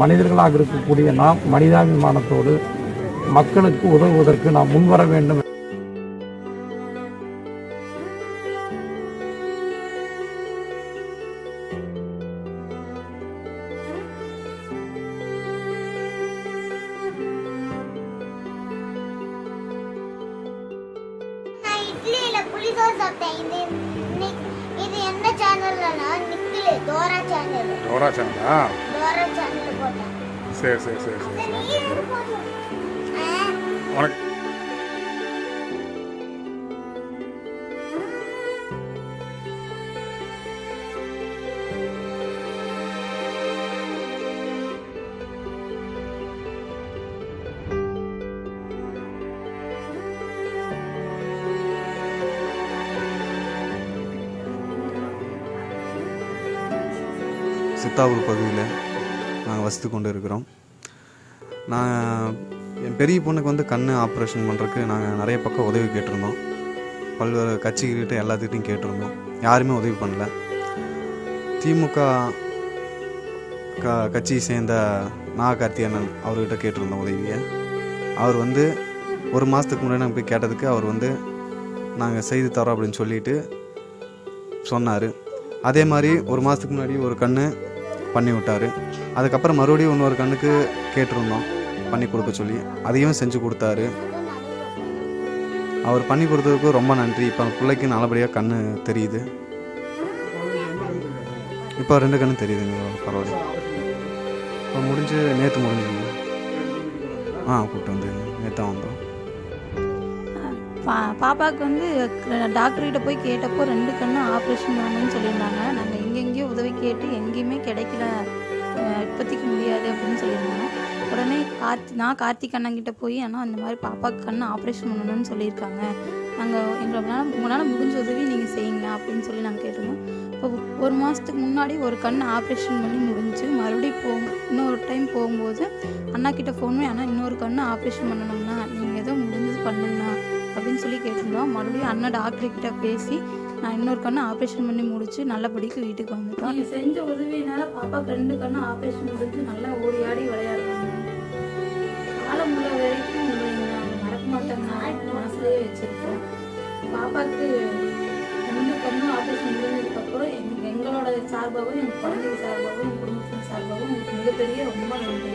மனிதர்களாக இருக்கக்கூடிய நாம் மனிதாபிமானத்தோடு மக்களுக்கு உதவுவதற்கு நாம் முன்வர வேண்டும். இது என்ன சேனல்னா நிக்கிலு தோரா சேனல் தோரா சேனல் சரி சரி சரி சரி சரி, உனக்கு சித்தாவூர் பகுதியில் நாங்கள் வசித்து கொண்டு இருக்கிறோம் நான் என் பெரிய பொண்ணுக்கு வந்து கண் ஆப்ரேஷன் பண்ணுறதுக்கு நாங்கள் நிறைய பக்கம் உதவி கேட்டிருந்தோம். பல்வேறு கட்சிகிட்ட எல்லாத்துக்கிட்டையும் கேட்டிருந்தோம். யாருமே உதவி பண்ணல. திமுக க கட்சியை சேர்ந்த நா கார்த்தியண்ணன் அவர்கிட்ட கேட்டிருந்தோம் உதவியை. அவர் வந்து ஒரு மாதத்துக்கு முன்னாடி நாங்கள் போய் கேட்டதுக்கு அவர் வந்து நாங்கள் செய்து தரோம் அப்படின்னு சொல்லிட்டு சொன்னார். அதே மாதிரி ஒரு மாதத்துக்கு முன்னாடி ஒரு கண்ணு பண்ணி விட்டார் அதுக்கப்புறம் மறுபடியும் இன்னொரு கண்ணுக்கு கேட்டிருந்தோம். பண்ணி கொடுக்க சொல்லி. அதையும் செஞ்சு கொடுத்தாரு. அவர் பண்ணி கொடுத்ததுக்கு ரொம்ப நன்றி. இப்போ பிள்ளைக்கு நல்லபடியாக கண்ணு தெரியுது. இப்போ ரெண்டு கண்ணு தெரியுதுங்க. பரவாயில்ல. இப்போ முடிஞ்சு நேற்று முடிஞ்சுங்க ஆ கூப்பிட்டு வந்து நேற்று தான் வந்தோம். பா பாப்பாவுக்கு வந்து டாக்டர்கிட்ட போய் கேட்டப்போ ரெண்டு கண்ணும் ஆப்ரேஷன் வேணும்னு சொல்லியிருந்தாங்க. நாங்கள் எங்கெங்கேயோ உதவி கேட்டு எங்கேயுமே கிடைக்கல. இப்போதைக்கு முடியாது அப்படின்னு சொல்லியிருந்தாங்க. உடனே கார்த்தி நான் கார்த்திக் அண்ணங்கிட்ட போய் ஆனால் அந்த மாதிரி பாப்பாவுக்கு கண்ணு ஆப்ரேஷன் பண்ணணும்னு சொல்லியிருக்காங்க. நாங்கள் எங்களால் உங்களால் முடிஞ்ச உதவி நீங்கள் செய்யுங்க அப்படின்னு சொல்லி நாங்கள் கேட்டிருந்தோம். இப்போ ஒரு மாதத்துக்கு முன்னாடி ஒரு கண் ஆப்ரேஷன் பண்ணி முடிஞ்சு மறுபடியும் போ இன்னொரு டைம் போகும்போது அண்ணா கிட்ட ஃபோன் பண்ணி இன்னொரு கண் ஆப்ரேஷன் பண்ணணும்னா நீங்கள் எதுவும் முடிஞ்சது பண்ணுங்கண்ணா. அப்படின்னு சொல்லி கேட்டிருந்தோம். மறுபடியும் அண்ணன் டாக்டர்கிட்ட பேசி நான் இன்னொரு கண்ணு ஆப்ரேஷன் பண்ணி முடிச்சு நல்லபடிக்கு வீட்டுக்கு வந்துட்டோம். நீங்கள் செஞ்ச உதவியினால பாப்பாக்கு ரெண்டு கண்ணு ஆப்ரேஷன் முடிஞ்சு நல்லா ஓடி ஆடி விளையாடுறாங்க. காலம் உள்ள வரைக்கும் மறக்க மாட்டோம்னா மனசுலேயே வச்சுருக்கோம். பாப்பாக்கு ரெண்டு கண்ணும் ஆப்ரேஷன் முடிஞ்சதுக்கப்புறம் எங்க எங்களோட சார்பாகவும் எங்கள் குழந்தைங்க சார்பாகவும் எங்கள் குடும்பத்தின் சார்பாகவும் உங்களுக்கு மிகப்பெரிய ரொம்ப நன்றி.